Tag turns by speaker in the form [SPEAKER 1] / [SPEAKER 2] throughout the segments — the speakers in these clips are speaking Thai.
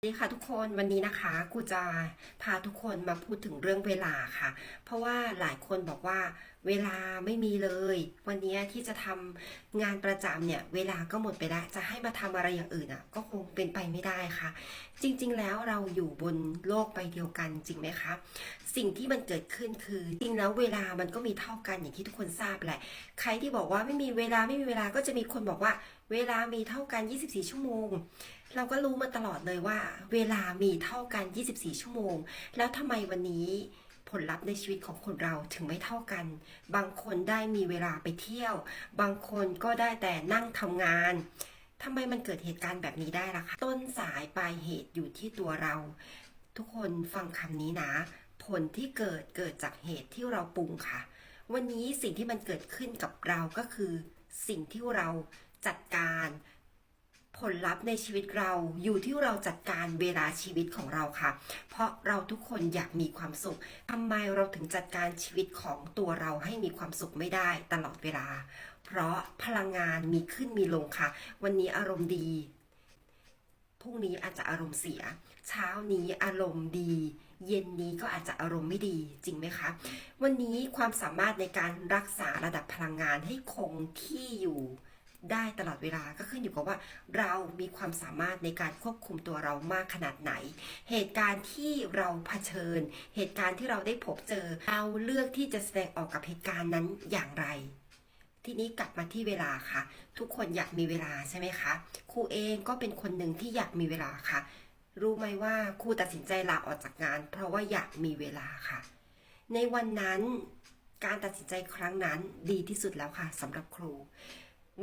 [SPEAKER 1] สวัสดีค่ะทุกคนวันนี้นะคะกูจะพาทุกคนมาพูดถึงเรื่องเวลาค่ะ เพราะว่าหลายคนบอกว่า เวลาไม่มีเลย วันนี้ที่จะทำงานประจำเนี่ย เวลาก็หมดไปแล้ว จะให้มาทำอะไรอย่างอื่นอะ ก็คงเป็นไปไม่ได้ค่ะ จริง ๆ แล้วเราอยู่บนโลกใบเดียวกันจริงไหมคะ สิ่งที่มันเกิดขึ้นคือ จริงแล้วเวลามันก็มีเท่ากันอย่างที่ทุกคนทราบแหละ ใครที่บอกว่าไม่มีเวลาไม่มีเวลาก็จะมีคนบอกว่า เวลามีเท่ากัน 24 ชั่วโมง เราก็รู้มาตลอดเลยว่า เวลามีเท่ากัน 24 ชั่วโมง แล้วทำไมวันนี้ ผลลัพธ์ในชีวิตของคนเราถึงไม่เท่ากัน บางคนได้มีเวลาไปเที่ยว บางคนก็ได้แต่นั่งทำงานทำไมมันเกิดเหตุการณ์แบบนี้ได้ล่ะคะ ต้นสายปลายเหตุอยู่ที่ตัวเรา ทุกคนฟังคำนี้นะ ผลที่เกิดเกิดจากเหตุที่เราปรุงค่ะ วันนี้สิ่งที่มันเกิดขึ้นกับเราก็คือ สิ่งที่เราจัดการ ผลลัพธ์ในชีวิตเราอยู่ที่เราจัดการเวลาชีวิตของเราค่ะ เพราะเราทุกคนอยากมีความสุขทำไมเราถึงจัดการชีวิตของตัวเราให้มีความสุขไม่ได้ตลอดเวลา เพราะพลังงานมีขึ้นมีลงค่ะ วันนี้อารมณ์ดี พรุ่งนี้อาจจะอารมณ์เสีย เช้านี้อารมณ์ดี เย็นนี้ก็อาจจะอารมณ์ไม่ดีจริงไหมคะ วันนี้ความสามารถในการรักษาระดับพลังงานให้คงที่อยู่ ได้ตลอดเวลาก็ขึ้นอยู่กับว่า เรามีความสามารถในการควบคุมตัวเรามากขนาดไหน เหตุการณ์ที่เราเผชิญ เหตุการณ์ที่เราได้พบเจอ เราเลือกที่จะแสดงออกกับเหตุการณ์นั้นอย่างไร ทีนี้กลับมาที่เวลาค่ะ ทุกคนอยากมีเวลาใช่ไหมคะครูเองก็เป็นคนหนึ่งที่อยากมีเวลาค่ะ รู้ไหมว่าครูตัดสินใจลาออกจากงาน เพราะว่าอยากมีเวลาค่ะ ในวันนั้นการตัดสินใจครั้งนั้นดีที่สุดแล้วค่ะสำหรับครู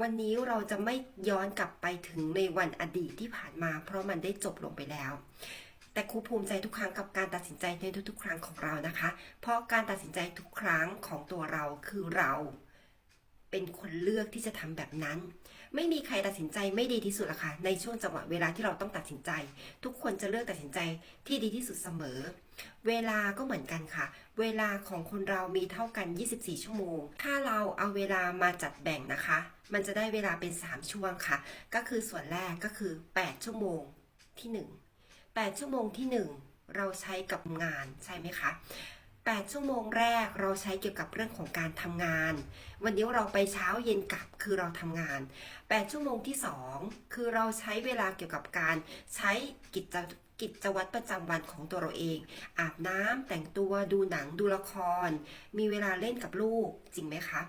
[SPEAKER 1] วันนี้เราจะไม่ย้อนกลับไปถึงในวันอดีตที่ผ่านมา เพราะมันได้จบลงไปแล้ว แต่ครูภูมิใจทุกครั้งกับการตัดสินใจในทุกๆ ครั้งของเรานะคะ เพราะการตัดสินใจทุกครั้งของตัวเราคือเรา เป็นคนเลือกที่จะทำแบบนั้น ไม่มีใครตัดสินใจไม่ดีที่สุดละค่ะ ในช่วงจังหวะเวลาที่เราต้องตัดสินใจ ทุกคนจะเลือกตัดสินใจที่ดีที่สุดเสมอ เวลาก็เหมือนกันค่ะ เวลาของคนเรามีเท่ากัน 24 ชั่วโมง ถ้าเราเอาเวลามาจัดแบ่งนะคะ มันจะได้เวลาเป็น 3 ช่วงค่ะ ก็คือส่วนแรกก็คือ 8 ชั่วโมงที่ 1 8 ชั่วโมงที่ 1 เราใช้กับงานใช่ไหมคะ 8 ชั่วโมงแรกเราใช้เกี่ยวกับเรื่องของการทำงาน วันนี้เราไปเช้าเย็นกลับคือเราทำงาน 8 ชั่วโมงที่ 2 คือเราใช้เวลาเกี่ยวกับการใช้กิจกิจวัตรประจำวันของตัวเราเอง อาบน้ำแต่งตัวดูหนังดูละคร มีเวลาเล่นกับลูกจริงไหมคะ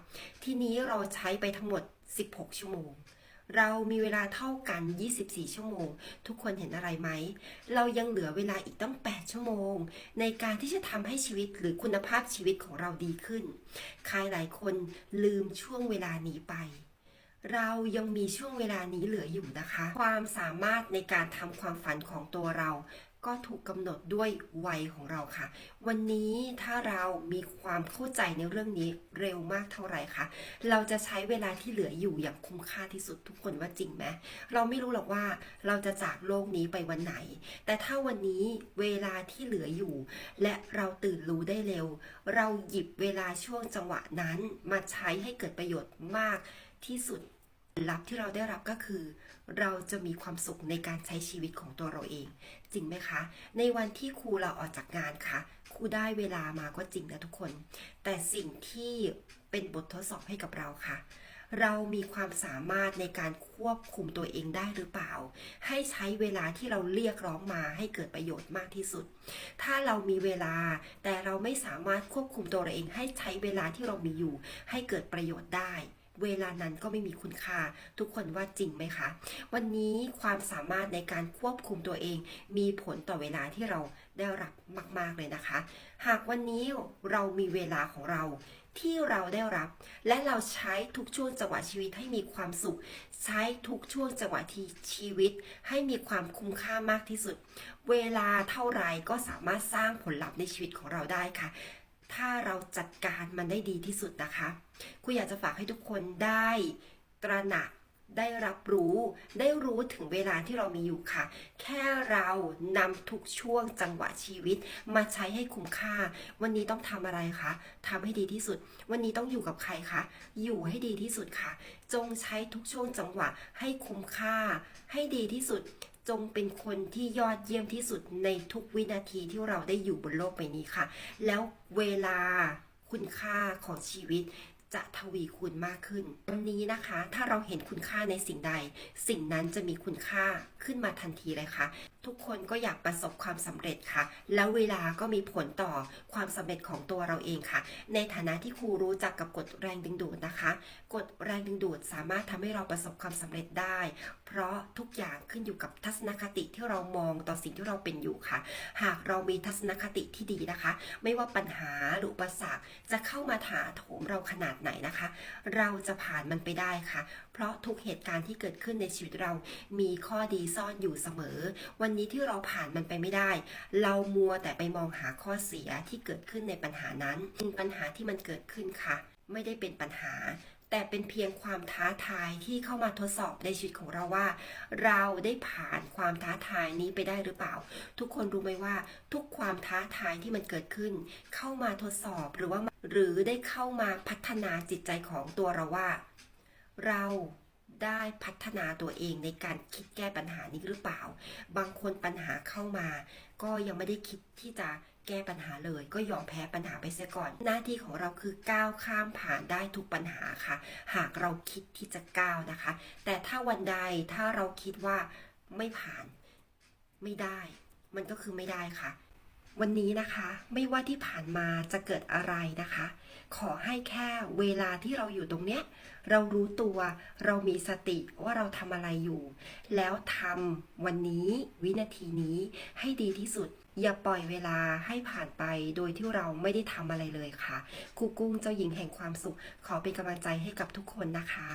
[SPEAKER 1] ทีนี้เราใช้ไปทั้งหมด 16 ชั่วโมง เรามีเวลาเท่ากัน 24 ชั่วโมง ทุกคนเห็นอะไรไหม เรายังเหลือเวลาอีกตั้ง 8 ชั่วโมง ในการที่จะทำให้ชีวิตหรือคุณภาพชีวิตของเราดีขึ้น ใครหลายคนลืมช่วงเวลานี้ไป เรายังมีช่วงเวลานี้เหลืออยู่นะคะ ความสามารถในการทำความฝันของตัวเรา ก็ถูกกำหนดด้วยวัยของเราค่ะ วันนี้ถ้าเรามีความเข้าใจในเรื่องนี้เร็วมากเท่าไหร่คะเราจะใช้เวลาที่เหลืออยู่อย่างคุ้มค่าที่สุดทุกคนว่าจริงไหมเราไม่รู้หรอกว่าเราจะจากโลกนี้ไปวันไหน แต่ถ้าวันนี้เวลาที่เหลืออยู่ และเราตื่นรู้ได้เร็ว เราหยิบเวลาช่วงจังหวะนั้นมาใช้ให้เกิดประโยชน์มากที่สุด ลลัพธ์ที่เราได้รับก็คือ เราจะมีความสุขในการใช้ชีวิตของตัวเราเอง จริงไหมคะ ในวันที่ครูเราออกจากงานค่ะครูได้เวลามาก็จริงนะทุกคน แต่สิ่งที่เป็นบททดสอบให้กับเราค่ะ เรามีความสามารถในการควบคุมตัวเองได้หรือเปล่า ให้ใช้เวลาที่เราเรียกร้องมาให้เกิดประโยชน์มากที่สุด ถ้าเรามีเวลา แต่เราไม่สามารถควบคุมตัวเราเอง ให้ใช้เวลาที่เรามีอยู่ ให้เกิดประโยชน์ได้ เวลานั้นก็ไม่มีคุณค่า ทุกคนว่าจริงไหมคะ วันนี้ความสามารถในการควบคุมตัวเอง มีผลต่อเวลาที่เราได้รับมาก ๆ เลยนะคะ หากวันนี้เรามีเวลาของเราที่เราได้รับ และเราใช้ทุกช่วงจังหวะชีวิตให้มีความสุข ใช้ทุกช่วงจังหวะที่ชีวิต ให้มีความคุ้มค่ามากที่สุด เวลาเท่าไรก็สามารถสร้างผลลัพธ์ในชีวิตของเราได้ค่ะ ถ้าเราจัดการมันได้ดีที่สุดนะคะคุณอยากจะฝากให้ทุกคนได้ตระหนักได้รับรู้ ได้รู้ถึงเวลาที่เรามีอยู่ค่ะ แค่เรานำทุกช่วงจังหวะชีวิต มาใช้ให้คุ้มค่า วันนี้ต้องทำอะไรคะทำให้ดีที่สุด วันนี้ต้องอยู่กับใครคะ อยู่ให้ดีที่สุดค่ะ จงใช้ทุกช่วงจังหวะให้คุ้มค่า ให้ดีที่สุด จงเป็นคนที่ยอดเยี่ยมที่สุดในทุกวินาทีที่เราได้อยู่บนโลกใบนี้ค่ะ แล้วเวลาคุณค่าของชีวิตจะทวีคูณมากขึ้นวันนี้นะคะ ถ้าเราเห็นคุณค่าในสิ่งใด สิ่งนั้นจะมีคุณค่าขึ้นมาทันทีเลยค่ะ ทุกคนก็อยากประสบความสำเร็จค่ะ แล้วเวลาก็มีผลต่อความสำเร็จของตัวเราเองค่ะ ในฐานะที่ครูรู้จักกับกฎแรงดึงดูดนะคะ กฎแรงดึงดูดสามารถทำให้เราประสบความสำเร็จได้ เพราะทุกอย่างขึ้นอยู่กับทัศนคติที่เรามองต่อสิ่งที่เราเป็นอยู่ค่ะ หากเรามีทัศนคติที่ดีนะคะ ไม่ว่าปัญหาหรืออุปสรรคจะเข้ามาถาโถมเราขนาดไหนนะคะ เราจะผ่านมันไปได้ค่ะ เพราะทุกเหตุการณ์ที่เกิดขึ้นในชีวิตเรามีข้อดีซ่อนอยู่เสมอ วันนี้ที่เราผ่านมันไปไม่ได้ เรามัวแต่ไปมองหาข้อเสียที่เกิดขึ้นในปัญหานั้นเป็นปัญหาที่มันเกิดขึ้นค่ะ ไม่ได้เป็นปัญหา แต่เป็นเพียงความท้าทายที่เข้ามาทดสอบในชีวิตของเราว่า เราได้ผ่านความท้าทายนี้ไปได้หรือเปล่า ทุกคนรู้ไหมว่า ทุกความท้าทายที่มันเกิดขึ้น เข้ามาทดสอบหรือว่าหรือได้เข้ามาพัฒนาจิตใจของตัวเราว่า เรา ได้พัฒนาตัวเองในการคิดแก้ปัญหานี้หรือเปล่า บางคนปัญหาเข้ามา ก็ยังไม่ได้คิดที่จะแก้ปัญหาเลย ก็ยอมแพ้ปัญหาไปเสียก่อน หน้าที่ของเราคือก้าวข้ามผ่านได้ทุกปัญหาค่ะ หากเราคิดที่จะก้าวนะคะ แต่ถ้าวันใดถ้าเราคิดว่าไม่ผ่านไม่ได้ มันก็คือไม่ได้ค่ะ วันนี้นะคะไม่ว่าที่ผ่านมาจะเกิดอะไรนะคะ ขอให้แค่เวลาที่เราอยู่ตรงเนี้ย เรารู้ตัวเรามีสติว่าเราทำอะไรอยู่ แล้วทำวันนี้วินาทีนี้ให้ดีที่สุด อย่าปล่อยเวลาให้ผ่านไปโดยที่เราไม่ได้ทำอะไรเลยค่ะครูกุ้งเจ้าหญิงแห่งความสุข ขอเป็นกำลังใจให้กับทุกคนนะคะ